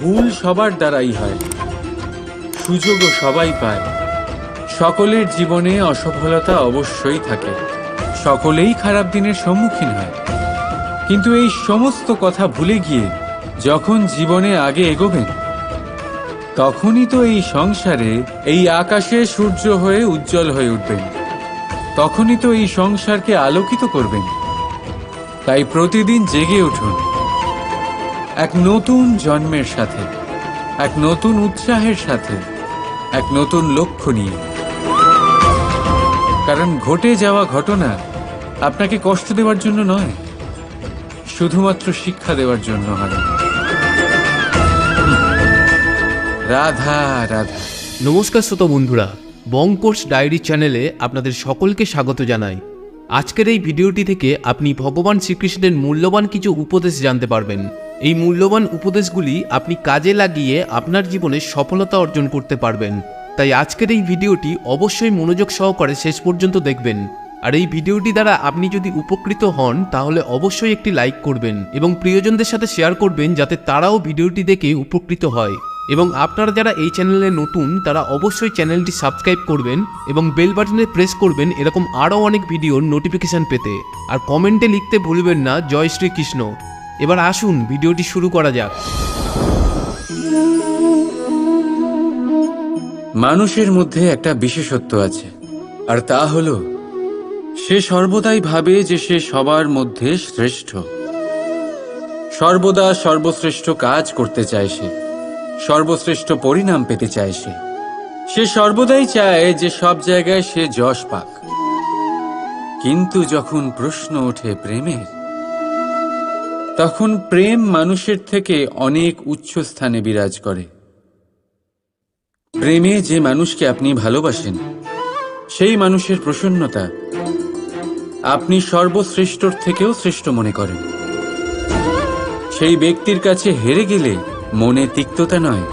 ভুল সবার দ্বারাই হয়। সুযোগও সবাই পায়। সকলের জীবনে অসফলতা অবশ্যই থাকে। সকলেই খারাপ দিনের সম্মুখীন হয়। কিন্তু এই সমস্ত কথা ভুলে গিয়ে যখন জীবনে আগে এগোবেন, তখনই তো এই সংসারে এই আকাশে সূর্য হয়ে উজ্জ্বল হয়ে উঠবেন। তখনই তো এই সংসারকে আলোকিত করবেন। তাই প্রতিদিন জেগে উঠুন। এক নতুন জন্মের সাথে, এক নতুন উৎসাহের সাথে, এক নতুন লক্ষ্য নিয়ে। কারণ ঘটে যাওয়া ঘটনা আপনাকে কষ্ট দেওয়ার জন্য নয়, শুধুমাত্র শিক্ষা দেওয়ার জন্য হয় রাধা রাধা। নমস্কার শ্রোতা বন্ধুরা বঙ্কোর্স ডায়েরি চ্যানেলে আপনাদের সকলকে স্বাগত জানাই। আজকের এই ভিডিওটি থেকে আপনি ভগবান শ্রীকৃষ্ণের মূল্যবান কিছু উপদেশ জানতে পারবেন। এই মূল্যবান উপদেশগুলি আপনি কাজে লাগিয়ে আপনার জীবনে সফলতা অর্জন করতে পারবেন। তাই আজকের এই ভিডিওটি অবশ্যই মনোযোগ সহকারে শেষ পর্যন্ত দেখবেন। আর এই ভিডিওটি দ্বারা আপনি যদি উপকৃত হন, তাহলে অবশ্যই একটি লাইক করবেন এবং প্রিয়জনদের সাথে শেয়ার করবেন যাতে তারাও ভিডিওটি দেখে উপকৃত হয়। এবং আপনারা যারা এই চ্যানেলে নতুন, তারা অবশ্যই চ্যানেলটি সাবস্ক্রাইব করবেন এবং বেল বাটনে প্রেস করবেন এরকম আরও অনেক ভিডিওর নোটিফিকেশন পেতে। আর কমেন্টে লিখতে ভুলবেন না, জয় শ্রীকৃষ্ণ। এবার আসুন, ভিডিওটি শুরু করা যাক। মানুষের মধ্যে একটা বিশেষত্ব আছে, আর তা হল, সে সর্বদাই ভাবে যে সে সবার মধ্যে শ্রেষ্ঠ। সর্বদা সর্বশ্রেষ্ঠ কাজ করতে চায় সে, সর্বশ্রেষ্ঠ পরিণাম পেতে চায় সে। সে সর্বদাই চায় যে সব জায়গায় সে যশ পাক। কিন্তু যখন প্রশ্ন ওঠে প্রেমের তখন প্রেম মানুষের থেকে অনেক উচ্চ স্থানে বিরাজ করে। প্রেমে যে মানুষকে আপনি ভালোবাসেন, সেই মানুষের প্রসন্নতা আপনি সর্বশ্রেষ্ঠর থেকেও শ্রেষ্ঠ মনে করেন। সেই ব্যক্তির কাছে হেরে গেলে মনে তিক্ততা নয়,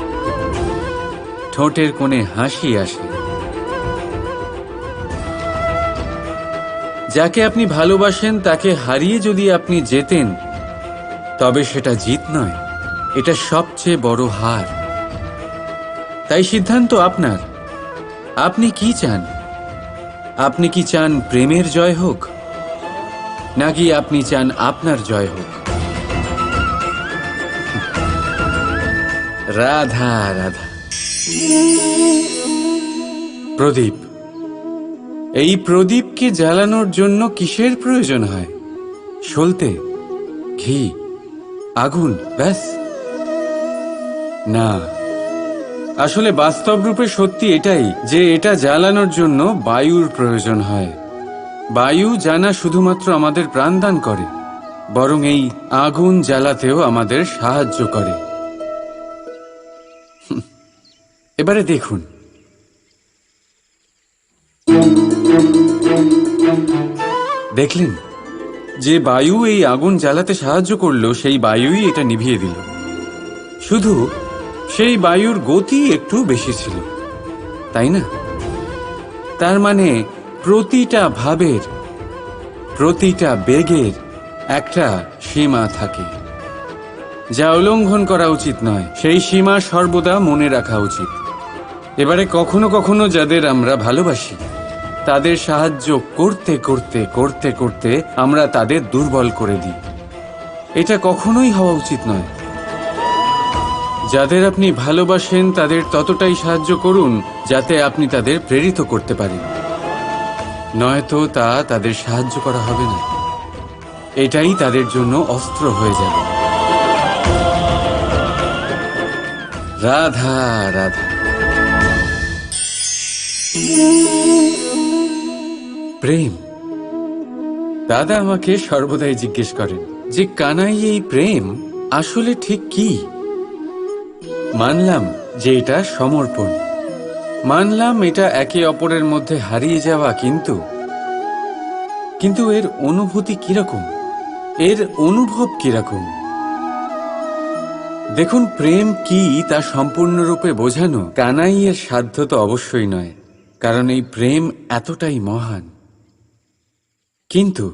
ঠোঁটের কোণে হাসি আসে। যাকে আপনি ভালোবাসেন, তাকে হারিয়ে যদি আপনি যেতেন তবে সেটা জিত নয়, এটা সবচেয়ে বড় হার। তাই সিদ্ধান্ত আপনার। আপনি কি চান? আপনি কি চান প্রেমের জয় হোক, নাকি আপনি চান আপনার জয় হোক? রাধা রাধা। প্রদীপ, এই প্রদীপকে জ্বালানোর জন্য কিসের প্রয়োজন হয়? সলতে ঘি। আগুন, ব্যাস। না। আসলে বাস্তব রূপে সত্যি এটাই যে এটা জ্বালানোর জন্য বায়ুর প্রয়োজন হয়। বায়ু জানা শুধুমাত্র আমাদের প্রাণদান করে, বরং এই আগুন জ্বালাতেও আমাদের সাহায্য করে। এবারে দেখুন। দেখলেন? যে বায়ু এই আগুন জ্বালাতে সাহায্য করল, সেই বায়ুই এটা নিভিয়ে দিল। শুধু সেই বায়ুর গতি একটু বেশি ছিল, তাই না? তার মানে প্রতিটা ভাবের, প্রতিটা বেগের একটা সীমা থাকে। যা উল্লঙ্ঘন করা উচিত নয়, সেই সীমা সর্বদা মনে রাখা উচিত। এবারে কখনো কখনো যাদের আমরা ভালোবাসি তাদের সাহায্য করতে করতে করতে করতে আমরা তাদের দুর্বল করে দিই। এটা কখনোই হওয়া উচিত নয়। যাদের আপনি ভালোবাসেন, তাদের ততটাই সাহায্য করুন যাতে আপনি তাদের প্রেরিত করতে পারেন। নয়তো তা তাদের সাহায্য করা হবে না। এটাই তাদের জন্য অস্ত্র হয়ে যাবে। রাধা রাধা। প্রেম? দাদা আমাকে সর্বদাই জিজ্ঞেস করেন, যে কানাই এই প্রেম, আসলে ঠিক কি? মানলাম যে এটা সমর্পণ। মানলাম এটা একে অপরের মধ্যে হারিয়ে যাওয়া কিন্তু। কিন্তু এর অনুভূতি কীরকম? এর অনুভব কীরকম? দেখুন, প্রেম কি তা সম্পূর্ণরূপে বোঝানো। কানাইয়ের সাধ্য তো অবশ্যই নয়, কারণ এই প্রেম এতটাই মহান। কিন্তু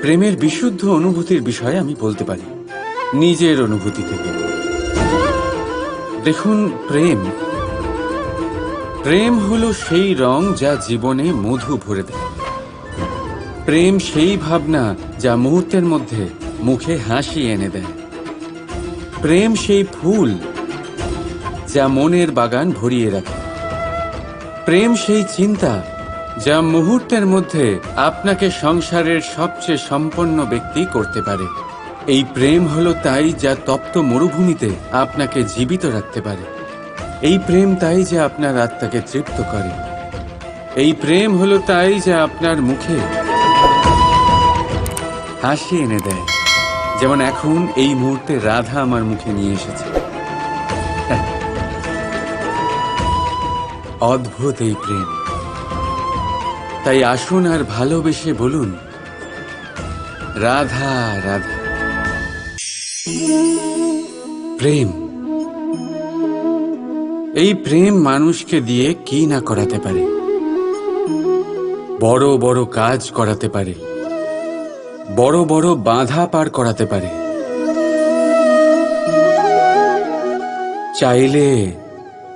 প্রেমের বিশুদ্ধ অনুভূতির বিষয়ে আমি বলতে পারি। নিজের অনুভূতি থেকে। দেখুন, প্রেম। প্রেম হলো সেই রং যা জীবনে মধু ভরে দেয়। প্রেম সেই ভাবনা যা মুহূর্তের মধ্যে মুখে হাসি এনে দেয়। প্রেম সেই ফুল যা মনের বাগান ভরিয়ে রাখে। প্রেম সেই চিন্তা যা মুহূর্তের মধ্যে আপনাকে সংসারের সবচেয়ে সম্পন্ন ব্যক্তি করতে পারে। এই প্রেম হলো তাই যা তপ্ত মরুভূমিতে আপনাকে জীবিত রাখতে পারে। এই প্রেম তাই যে আপনার আত্মাকে তৃপ্ত করে। এই প্রেম হলো তাই যা আপনার মুখে হাসি এনে দেয়। যেমন এখন এই মুহূর্তে রাধা আমার মুখে নিয়ে এসেছে। অদ্ভুত এই প্রেম। তাই আসুন আর ভালোবেসে বলুন, রাধা রাধা। প্রেম। এই প্রেম মানুষকে দিয়ে কি না করাতে পারে? বড় বড় কাজ করাতে পারে। বড় বড় বাধা পার করাতে পারে। চাইলে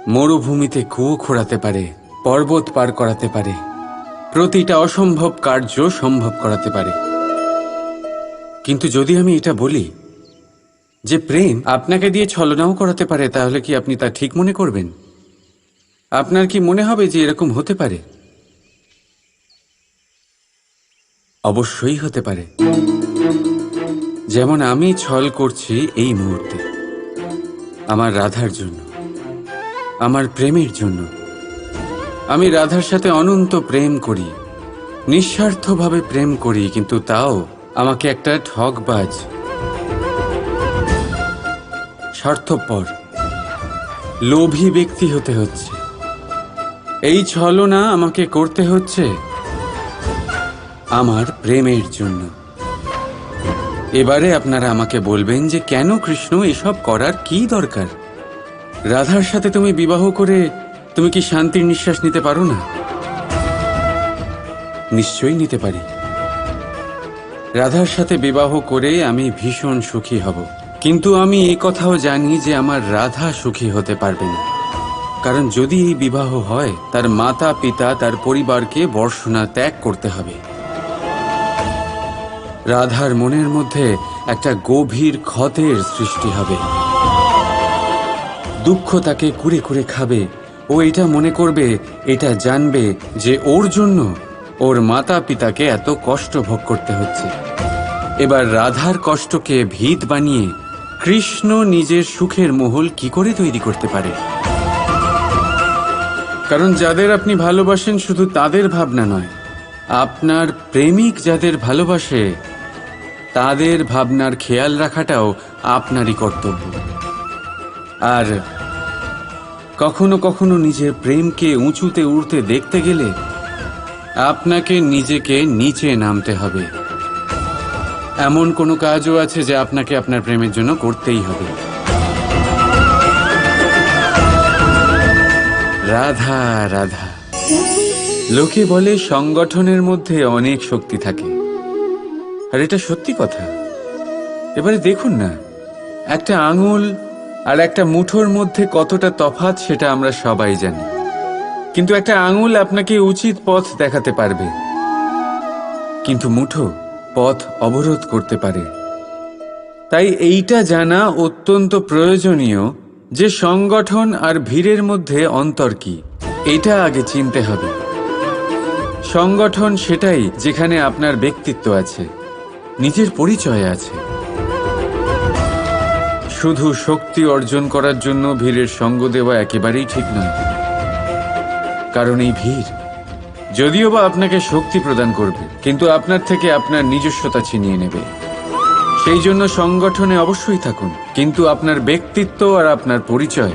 মরুভূমিতে কুয়ো খোঁড়াতে পারে, পর্বত পার করাতে পারে, প্রতিটা অসম্ভব কার্য সম্ভব করাতে পারে। কিন্তু যদি আমি এটা বলি, যে প্রেম আপনাকে দিয়ে ছলনাও করাতে পারে, তাহলে কি আপনি তা ঠিক মনে করবেন? আপনার কি মনে হবে যে এরকম হতে পারে? অবশ্যই হতে পারে। যেমন আমি ছল করছি এই মুহূর্তে, আমার রাধার জন্য। আমার প্রেমের জন্য। আমি রাধার সাথে অনন্ত প্রেম করি। নিঃস্বার্থভাবে প্রেম করি, কিন্তু তাও আমাকে একটা ঠকবাজ স্বার্থপর। লোভী ব্যক্তি হতে হচ্ছে। এই ছলনা আমাকে করতে হচ্ছে আমার প্রেমের জন্য। এবারে আপনারা আমাকে বলবেন যে কেন কৃষ্ণ এসব করার কি দরকার? রাধার সাথে তুমি বিবাহ করে তুমি কি শান্তির নিঃশ্বাস নিতে পারো না? নিশ্চয়ই নিতে পারি। রাধার সাথে বিবাহ করে আমি ভীষণ সুখী হব। কিন্তু আমি এই কথাও জানি যে আমার রাধা সুখী হতে পারবে না। কারণ যদি এই বিবাহ হয়, তার মাতা, পিতা, তার পরিবারকে বর্ষণা ত্যাগ করতে হবে। রাধার মনের মধ্যে একটা গভীর ক্ষতের সৃষ্টি হবে। দুঃখ তাকে কুড়ে কুড়ে খাবে। ও এটা মনে করবে, এটা জানবে যে ওর জন্য ওর মাতা পিতাকে এত কষ্ট ভোগ করতে হচ্ছে। এবার রাধার কষ্টকে ভিত বানিয়ে কৃষ্ণ নিজের সুখের মহল কি করে তৈরি করতে পারে? কারণ যাদের আপনি ভালোবাসেন শুধু তাদের ভাবনা নয়, আপনার প্রেমিক যাদের ভালোবাসে, তাদের ভাবনার খেয়াল রাখাটাও আপনারই কর্তব্য। আর কখনো কখনো নিজের প্রেমকে উঁচুতে উঠতে দেখতে গেলে আপনাকে নিজেকে নিচে নামতে হবে। এমন কোনো কাজও আছে যে আপনাকে আপনার প্রেমের জন্য করতেই হবে। রাধা রাধা। লোকে বলে সংগঠনের মধ্যে অনেক শক্তি থাকে। আর এটা সত্যি কথা। এবারে দেখুন না, একটা আঙুল আর একটা মুঠোর মধ্যে কতটা তফাৎ সেটা আমরা সবাই জানি। কিন্তু একটা আঙুল আপনাকে উচিত পথ দেখাতে পারবে। কিন্তু মুঠো পথ অবরোধ করতে পারে। তাই এইটা জানা অত্যন্ত প্রয়োজনীয় যে সংগঠন আর ভিড়ের মধ্যে অন্তর কি এটা আগে চিনতে হবে। সংগঠন সেটাই যেখানে আপনার ব্যক্তিত্ব আছে, নিজের পরিচয় আছে। শুধু শক্তি অর্জন করার জন্য ভিড়ের সঙ্গ দেওয়া একেবারেই ঠিক নয়। কারণ এই ভিড় যদিও বা আপনাকে শক্তি প্রদান করবে, কিন্তু আপনার থেকে আপনার নিজস্বতা ছিনিয়ে নেবে। সেই জন্য সংগঠনে অবশ্যই থাকুন, কিন্তু আপনার ব্যক্তিত্ব আর আপনার পরিচয়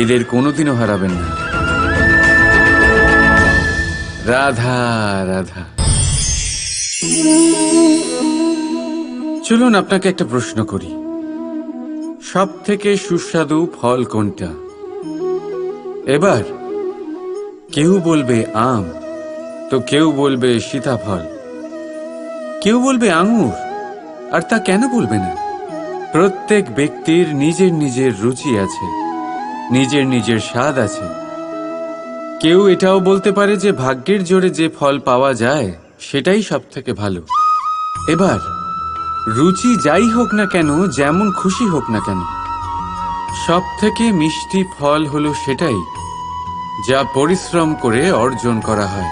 এদের কোনোদিনও হারাবেন না। রাধা রাধা। চলুন আপনাকে একটা প্রশ্ন করি। সব থেকে সুস্বাদু ফল কোনটা? এবার, কেউ বলবে আম, তো কেউ বলবে সীতাফল। কেউ বলবে আঙুর, আর তা কেন বলবে না? প্রত্যেক ব্যক্তির নিজের নিজের রুচি আছে, নিজের নিজের স্বাদ আছে। কেউ এটাও বলতে পারে যে ভাগ্যের জোরে যে ফল পাওয়া যায়, সেটাই সব থেকে ভালো। এবার রুচি যাই হোক না কেন, যেমন খুশি হোক না কেন। সব থেকে মিষ্টি ফল হলো সেটাই, যা পরিশ্রম করে অর্জন করা হয়।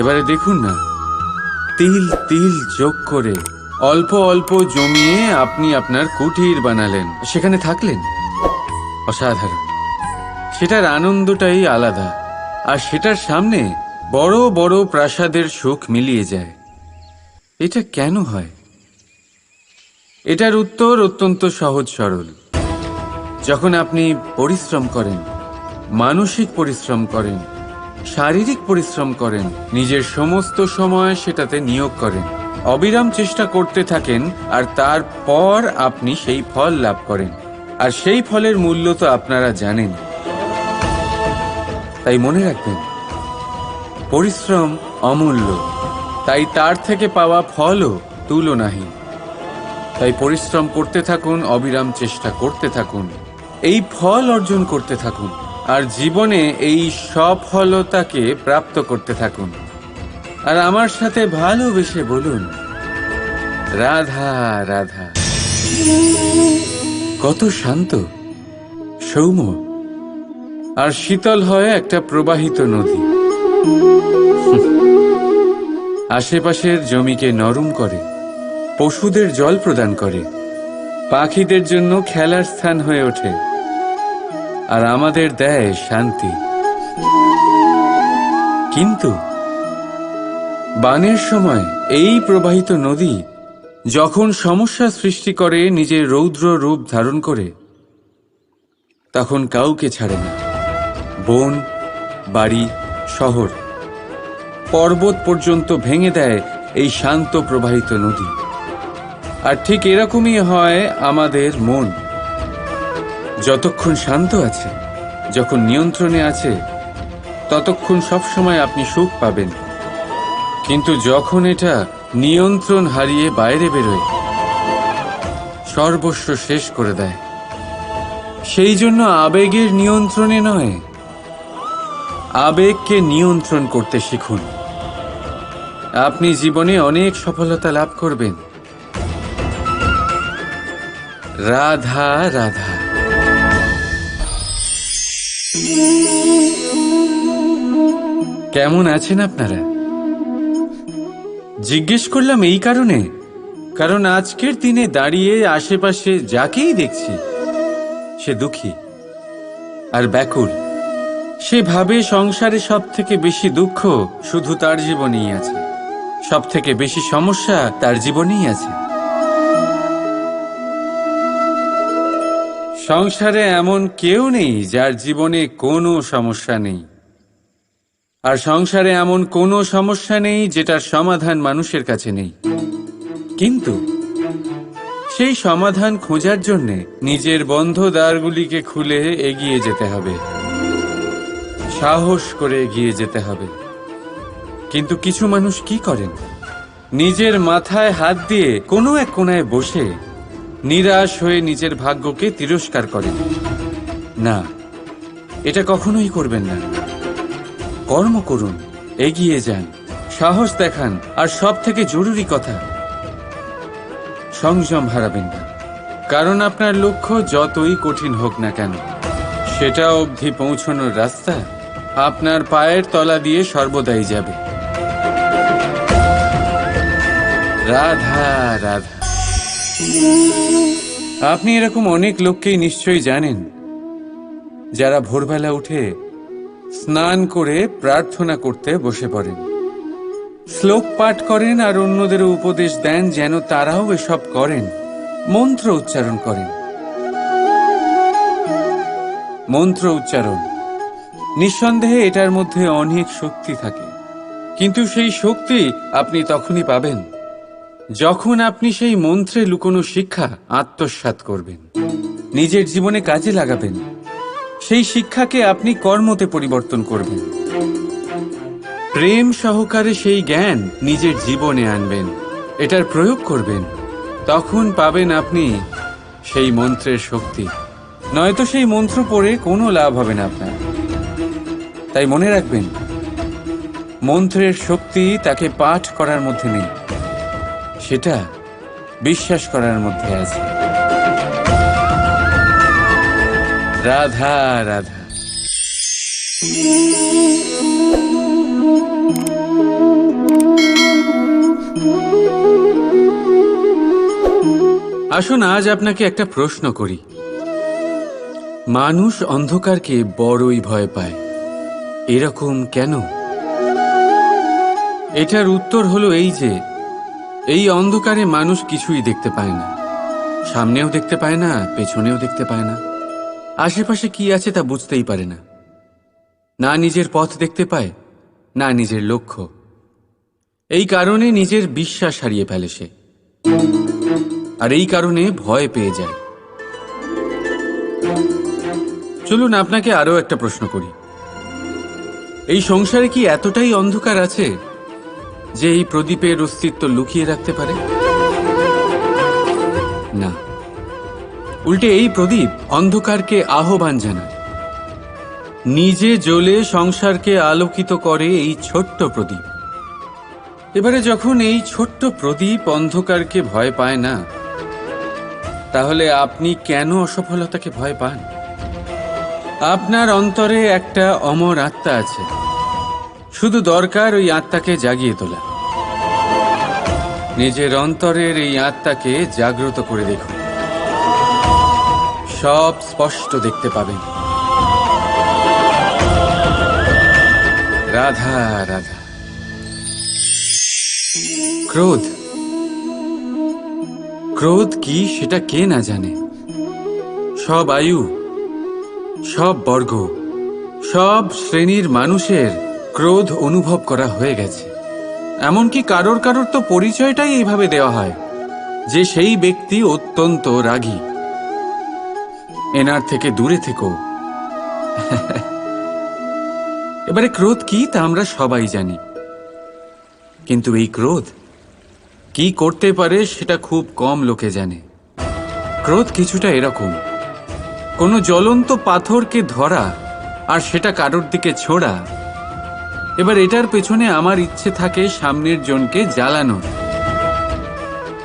এবারে দেখুন না, তিল তিল যোগ করে অল্প অল্প জমিয়ে আপনি আপনার কুটির বানালেন। সেখানে থাকলেন? অসাধারণ। সেটার আনন্দটাই আলাদা, আর সেটার সামনে বড় বড় প্রাসাদের সুখ মিলিয়ে যায়। এটা কেন হয়? এটার উত্তর অত্যন্ত সহজ সরল। যখন আপনি পরিশ্রম করেন, মানসিক পরিশ্রম করেন, শারীরিক পরিশ্রম করেন, নিজের সমস্ত সময় সেটাতে নিয়োগ করেন, অবিরাম চেষ্টা করতে থাকেন আর তারপর আপনি সেই ফল লাভ করেন। আর সেই ফলের মূল্য তো আপনারা জানেন। তাই মনে রাখবেন, পরিশ্রম অমূল্য, তাই তার থেকে পাওয়া ফলও তুলনাহীন। তাই পরিশ্রম করতে থাকুন, অবিরাম চেষ্টা করতে থাকুন। এই ফল অর্জন করতে থাকুন, আর জীবনে এই সফলতাকে প্রাপ্ত করতে থাকুন। আর আমার সাথে ভালোবেসে বলুন, রাধা রাধা। কত শান্ত, সৌম্য, আর শীতল হয় একটা প্রবাহিত নদী। আশেপাশের জমিকে নরম করে। পশুদের জল প্রদান করে। পাখিদের জন্য খেলার স্থান হয়ে ওঠে। আর আমাদের দেয় শান্তি। কিন্তু বানের সময় এই প্রবাহিত নদী যখন সমস্যা সৃষ্টি করে নিজের রৌদ্র রূপ ধারণ করে, তখন কাউকে ছাড়ে না। বন, বাড়ি, শহর, পর্বত পর্যন্ত ভেঙে দেয় এই শান্ত প্রবাহিত নদী। আর ঠিক এরকমই হয় আমাদের মন। যতক্ষণ শান্ত আছে, যখন নিয়ন্ত্রণে আছে, ততক্ষণ সবসময় আপনি সুখ পাবেন। কিন্তু যখন এটা নিয়ন্ত্রণ হারিয়ে বাইরে বেরোয়, সর্বস্ব শেষ করে দেয়। সেই জন্য আবেগের নিয়ন্ত্রণে নয়, আবেগকে নিয়ন্ত্রণ করতে শিখুন। আপনি জীবনে অনেক সফলতা লাভ করবেন। রাধা রাধা। কেমন আছেন আপনারা? জিজ্ঞেস করলাম এই কারণে, কারণ আজকের দিনে দাঁড়িয়ে আশেপাশে যাকেই দেখছি, সে দুঃখী আর ব্যাকুল। সে ভাবে সংসারে সব থেকে বেশি দুঃখ শুধু তার জীবনেই আছে সব থেকে বেশি সমস্যা তার জীবনেই আছে। সংসারে এমন কেউ নেই যার জীবনে কোনো সমস্যা নেই। আর সংসারে এমন কোনো সমস্যা নেই যেটার সমাধান মানুষের কাছে নেই। কিন্তু সেই সমাধান খোঁজার জন্যে নিজের বন্ধ দ্বারগুলিকে খুলে এগিয়ে যেতে হবে। সাহস করে এগিয়ে যেতে হবে। কিন্তু কিছু মানুষ কি করেন? নিজের মাথায় হাত দিয়ে কোনো এক কোনায় বসে নিরাশ হয়ে নিজের ভাগ্যকে তিরস্কার করেন। না, এটা কখনোই করবেন না। কর্ম করুন, এগিয়ে যান, সাহস দেখান, আর সব থেকে জরুরি কথা, সংযম হারাবেন না। কারণ আপনার লক্ষ্য যতই কঠিন হোক না কেন, সেটা অবধি পৌঁছানোর রাস্তা আপনার পায়ের তলা দিয়ে সর্বদাই যাবে। রাধা রাধা। আপনি এরকম অনেক লোককেই নিশ্চয়ই জানেন, যারা ভোরবেলা উঠে স্নান করে প্রার্থনা করতে বসে পড়েন। শ্লোক পাঠ করেন আর অন্যদের উপদেশ দেন যেন তারাও এসব করেন, মন্ত্র উচ্চারণ করেন। মন্ত্র উচ্চারণ। নিঃসন্দেহে এটার মধ্যে অনেক শক্তি থাকে, কিন্তু সেই শক্তি আপনি তখনই পাবেন। যখন আপনি সেই মন্ত্রে লুকোনো শিক্ষা আত্মসাৎ করবেন, নিজের জীবনে কাজে লাগাবেন, সেই শিক্ষাকে আপনি কর্মতে পরিবর্তন করবেন। প্রেম সহকারে সেই জ্ঞান নিজের জীবনে আনবেন, এটার প্রয়োগ করবেন, তখন পাবেন আপনি সেই মন্ত্রের শক্তি। নয়তো সেই মন্ত্র পড়ে কোনো লাভ হবে না আপনার। তাই মনে রাখবেন, মন্ত্রের শক্তি তাকে পাঠ করার মধ্যে নেই। সেটা বিশ্বাস করার মধ্যে আছে। রাধা রাধা। আসুন, আজ আপনাকে একটা প্রশ্ন করি। মানুষ অন্ধকারকে বড়ই ভয় পায়। এরকম কেন? এটার উত্তর হলো এই যে এই অন্ধকারে মানুষ কিছুই দেখতে পায় না। সামনেও দেখতে পায় না, পেছনেও দেখতে পায় না। আশেপাশে কি আছে তা বুঝতেই পারে না। না নিজের পথ দেখতে পায়, না নিজের লক্ষ্য। এই কারণে নিজের বিশ্বাস হারিয়ে ফেলে সে। আর এই কারণে ভয় পেয়ে যায়। চলুন আপনাকে আরও একটা প্রশ্ন করি। এই সংসারে কি এতটাই অন্ধকার আছে? যে এই প্রদীপের অস্তিত্ব লুকিয়ে রাখতে পারে? না। উল্টে এই প্রদীপ অন্ধকারকে আহ্বান জানায়। নিজে জ্বলে সংসারকে আলোকিত করে এই ছোট্ট প্রদীপ। এবারে যখন এই ছোট্ট প্রদীপ অন্ধকারকে ভয় পায় না, তাহলে আপনি কেন অসফলতাকে ভয় পান? আপনার অন্তরে একটা অমর আত্মা আছে। শুধু দরকার ওই আত্মাকে জাগিয়ে তোলা। নিজের অন্তরের এই আত্মাকে জাগ্রত করে দেখুন। সব স্পষ্ট দেখতে পাবেন। রাধা রাধা। ক্রোধ। ক্রোধ কি সেটা কে না জানে? সব আয়ু, সব বর্গ, সব শ্রেণির মানুষের ক্রোধ অনুভব করা হয়ে গেছে। এমনকি কারোর কারোর তো পরিচয়টাই এইভাবে দেওয়া হয়, যে সেই ব্যক্তি অত্যন্ত রাগী। এনার থেকে দূরে থেকো। এবারে ক্রোধ কি তা আমরা সবাই জানি। কিন্তু এই ক্রোধ কি করতে পারে সেটা খুব কম লোকে জানে। ক্রোধ কিছুটা এরকম। কোনো জ্বলন্ত পাথরকে ধরা আর সেটা কারোর দিকে ছোড়া এবার এটার পেছনে আমার ইচ্ছে থাকে সামনের জনকে জ্বালানোর।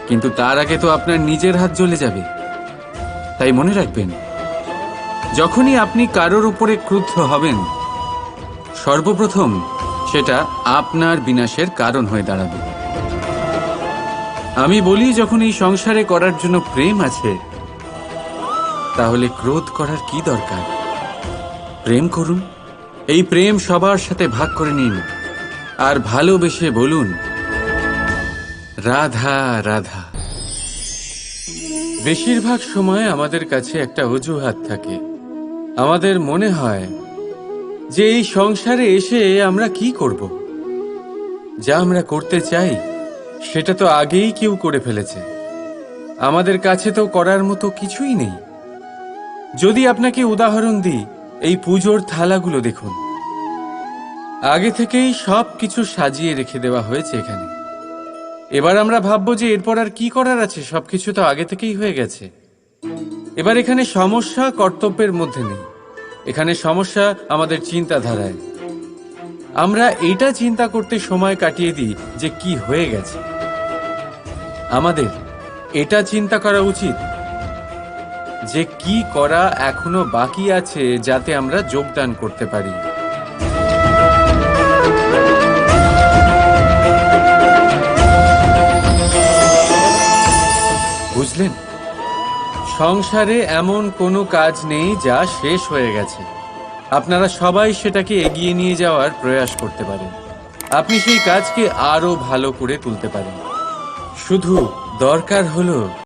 কিন্তু তার আগে তো আপনার নিজের হাত জ্বলে যাবে। তাই মনে রাখবেন, যখনই আপনি কারোর উপরে ক্রুদ্ধ হবেন, সর্বপ্রথম সেটা আপনার বিনাশের কারণ হয়ে দাঁড়াবে। আমি বলি, যখন এই সংসারে করার জন্য প্রেম আছে, তাহলে ক্রোধ করার কি দরকার? প্রেম করুন। এই প্রেম সবার সাথে ভাগ করে নিন আর ভালোবেসে বলুন, রাধা রাধা। বেশিরভাগ সময় আমাদের কাছে একটা অজুহাত থাকে। আমাদের মনে হয় যে এই সংসারে এসে আমরা কি করব? যা আমরা করতে চাই, সেটা তো আগেই কেউ করে ফেলেছে। আমাদের কাছে তো করার মতো কিছুই নেই। যদি আপনাকে উদাহরণ দিই এই পুজোর থালাগুলো দেখুন। আগে থেকেই সব কিছু সাজিয়ে রেখে দেওয়া হয়েছে এখানে। এবার আমরা ভাববো যে এরপর আর কি করার আছে, সবকিছু তো আগে থেকেই হয়ে গেছে। এবার এখানে সমস্যা কর্তব্যের মধ্যে নেই। এখানে সমস্যা আমাদের চিন্তাধারায়। আমরা এটা চিন্তা করতে সময় কাটিয়ে দিই যে কি হয়ে গেছে। আমাদের এটা চিন্তা করা উচিত যে কি করা এখনও বাকি আছে যাতে আমরা যোগদান করতে পারি। বুঝলেন? সংসারে এমন কোনো কাজ নেই যা শেষ হয়ে গেছে। আপনারা সবাই সেটাকে এগিয়ে নিয়ে যাওয়ার প্রয়াস করতে পারেন। আপনি সেই কাজকে আরও ভালো করে তুলতে পারেন। শুধু দরকার হলো